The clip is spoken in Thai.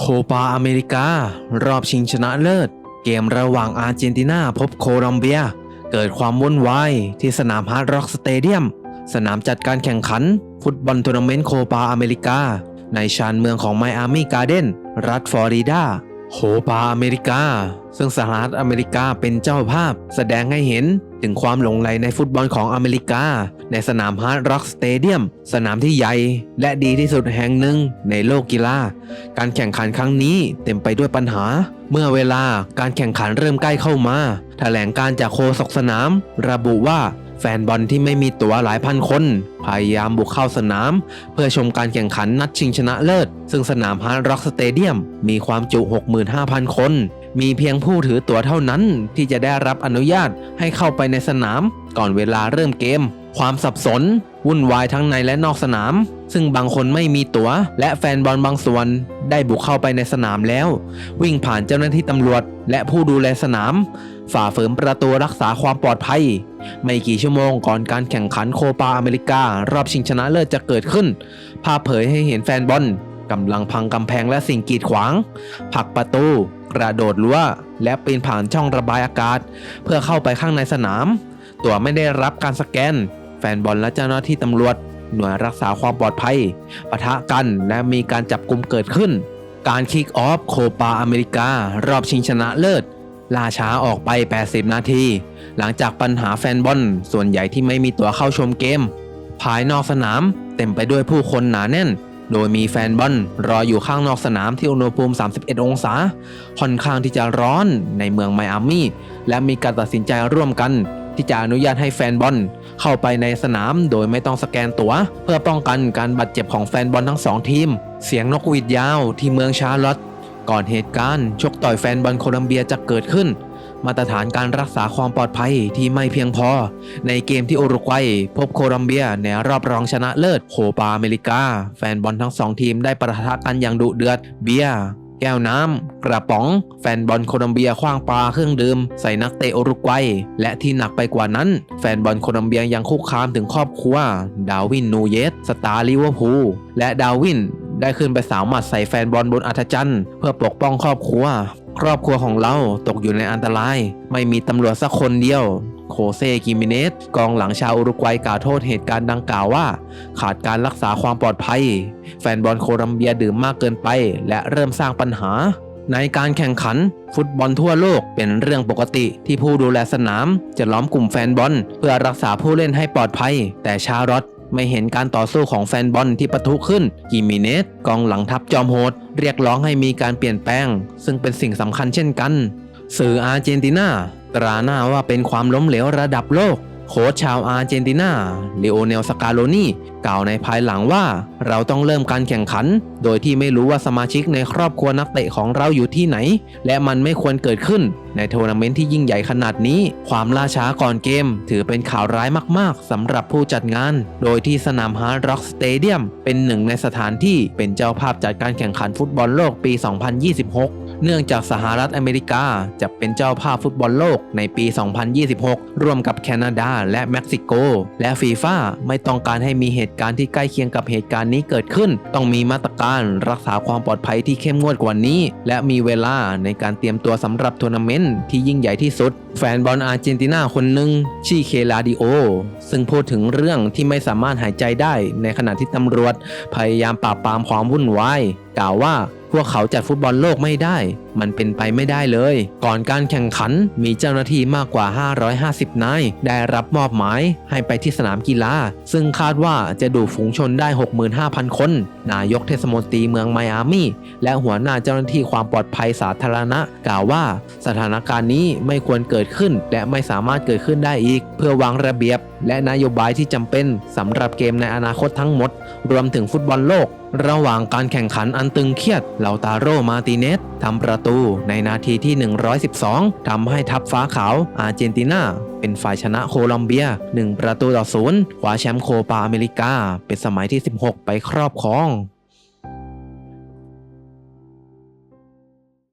โคปาอเมริกา รอบชิงชนะเลิศ เกมระหว่างอาร์เจนตินาพบโคลอมเบีย เกิดความวุ่นวายที่สนามฮาร์ดร็อกสเตเดียม สนามจัดการแข่งขัน ฟุตบอลทัวร์นาเมนต์โคปาอเมริกา ในชานเมืองของไมอามี่การ์เดนรัฐฟลอริดา โคปาอเมริกา ซึ่งสหรัฐอเมริกาเป็นเจ้าภาพ แสดงให้เห็นถึงความหลงใหลในฟุตบอลของอเมริกา ในสนามฮาร์ดร็อกสเตเดียมสนามที่ใหญ่ และดีที่สุดแห่งหนึ่งในโลกกีฬา การแข่งขันครั้งนี้เต็มไปด้วยปัญหา เมื่อเวลาการแข่งขันเริ่มใกล้เข้ามา แถลงการจากโคศกสนาม ระบุว่า แฟนบอลที่ไม่มีตั๋วหลายพันคน พยายามบุกเข้าสนาม เพื่อชมการแข่งขันนัดชิงชนะเลิศ ซึ่งสนามฮาร์ดร็อกสเตเดียมมีความจุ 65,000 คน มีเพียงผู้ถือตั๋วเท่านั้นที่จะได้รับอนุญาตให้เข้าไปในสนามก่อนเวลาเริ่มเกม ความสับสน วุ่นวายทั้งในและนอกสนาม ซึ่งบางคนไม่มีตั๋ว และแฟนบอลบางส่วนได้บุกเข้าไปในสนามแล้ว วิ่งผ่านเจ้าหน้าที่ตำรวจ และผู้ดูแลสนาม ฝ่าฝืนประตูรักษาความปลอดภัย ไม่กี่ชั่วโมงก่อนการแข่งขันโคปาอเมริการอบชิงชนะเลิศจะเกิดขึ้น ภาพเผยให้เห็นแฟนบอลกำลังพังกำแพงและสิ่งกีดขวางผลักประตู กระโดดรั้วและปีนผ่านช่องระบายอากาศ เพื่อเข้าไปข้างในสนาม ตัวไม่ได้รับการสแกน แฟนบอลและเจ้าหน้าที่ตำรวจ หน่วยรักษาความปลอดภัยปะทะกันและมีการจับกลุ่มเกิดขึ้น การคิกออฟโคปาอเมริการอบชิงชนะเลิศล่าช้าออกไป 80 นาที หลังจากปัญหาแฟนบอล ส่วนใหญ่ที่ไม่มีตั๋วเข้าชมเกม ภายนอกสนามเต็มไปด้วยผู้คนหนาแน่น โดยมีแฟนบอลรออยู่ข้างนอกสนามที่อุณหภูมิ 31 องศา ค่อนข้างที่จะร้อนในเมืองไมอามี่ และมีการตัดสินใจร่วมกัน ที่จะอนุญาตให้แฟนบอลเข้าไปในสนามโดยไม่ต้องสแกนตัว๋ว เพื่อป้องกันการบาดเจ็บของแฟนบอลทั้งสองทีม เสียงนกหวีดยาวที่เมืองชาร์ลอตต์ก่อนเหตุการณ์ ชกต่อยแฟนบอลโคลัมเบียจะเกิดขึ้น มาตรฐานการรักษาความปลอดภัยที่ไม่เพียงพอ ในเกมที่อุรุกวัย พบโคลัมเบียในรอบรองชนะเลิศโคปาอเมริกา แฟนบอลทั้งสองทีมได้ประทะกันอย่างดุเดือดเบียร์ แก้วน้ำ กระป๋อง แฟนบอลโคลอมเบียคว้างปลาเครื่องดื่มใส่นักเตะอุรุกวัย และที่หนักไปกว่านั้น แฟนบอลโคลอมเบียยังคุกคามถึงครอบครัว ดาวินนูเยส สตาร์ลิเวอร์พูล และดาวินได้ขึ้นไปสาวหมัดใส่แฟนบอลบนอัธจันทร์เพื่อปกป้องครอบครัว ครอบครัวของเราตกอยู่ในอันตราย ไม่มีตำรวจสักคนเดียว โคเซกิมิเนสกองหลังชาวอุรุกวัยกล่าวโทษเหตุการณ์ดังกล่าวว่า ขาดการรักษาความปลอดภัย แฟนบอลโคลัมเบียดื่มมากเกินไป และเริ่มสร้างปัญหา ในการแข่งขัน ฟุตบอลทั่วโลกเป็นเรื่องปกติที่ผู้ดูแลสนาม จะล้อมกลุ่มแฟนบอล เพื่อรักษาผู้เล่นให้ปลอดภัย แต่ชาร์ลอตไม่เห็นการต่อสู้ของแฟนบอลที่ปะทุขึ้น กิมิเนสกองหลังทัพจอมโหด เรียกร้องให้มีการเปลี่ยนแปลง ซึ่งเป็นสิ่งสำคัญเช่นกัน สื่ออาร์เจนตินาตราหน้าว่าเป็นความล้มเหลวระดับโลก โค้ชชาวอาร์เจนตินาเลโอเนลสกาโลนีกล่าวในภายหลังว่า เราต้องเริ่มการแข่งขัน โดยที่ไม่รู้ว่าสมาชิกในครอบครัวนักเตะของเราอยู่ที่ไหน และมันไม่ควรเกิดขึ้น ในทัวร์นาเมนต์ที่ยิ่งใหญ่ขนาดนี้ ความล่าช้าก่อนเกม ถือเป็นข่าวร้ายมากๆสำหรับผู้จัดงาน โดยที่สนามฮาร์ดร็อกสเตเดียมเป็นหนึ่งในสถานที่เป็นเจ้าภาพจัดการแข่งขันฟุตบอลโลกปี 2026 เนื่องจากสหรัฐอเมริกาจะเป็นเจ้าภาพฟุตบอลโลกในปี 2026 ร่วมกับแคนาดาและเม็กซิโก และฟีฟ่าไม่ต้องการให้มีเหตุการณ์ที่ใกล้เคียงกับเหตุการณ์นี้เกิดขึ้น ต้องมีมาตรการรักษาความปลอดภัยที่เข้มงวดกว่านี้ และมีเวลาในการเตรียมตัวสำหรับทัวร์นาเมนต์ที่ยิ่งใหญ่ที่สุด แฟนบอลอาร์เจนตินาคนหนึ่งชื่อเคลาดิโอ ซึ่งพูดถึงเรื่องที่ไม่สามารถหายใจได้ในขณะที่ตำรวจ พยายามปราบปรามความวุ่นวายกล่าวว่า พวกเขาจัดฟุตบอลโลกไม่ได้ มันเป็นไปไม่ได้เลย ก่อนการแข่งขันมีเจ้าหน้าที่มากกว่า 550 นาย ได้รับมอบหมายให้ไปที่สนามกีฬา ซึ่งคาดว่าจะดูฝูงชนได้ 65,000 คน นายกเทศมนตรีเมืองไมอามี่ และหัวหน้าเจ้าหน้าที่ความปลอดภัยสาธารณะ กล่าวว่า สถานการณ์นี้ไม่ควรเกิดขึ้น และไม่สามารถเกิดขึ้นได้อีก เพื่อวางระเบียบ และนโยบายที่จำเป็นสำหรับเกมในอนาคตทั้งหมด รวมถึงฟุตบอลโลก ระหว่างการแข่งขันอันตึงเครียดเหลาตาโรมาติเนสทำประตูในนาทีที่ 112ทำให้ทัพฟ้าขาวอาร์เจนตินาเป็นฝ่ายชนะโคลอมเบีย 1 ประตูต่อศูนย์คว้าแชมป์โคปาอเมริกา เป็นสมัยที่ 16 ไปครอบครอง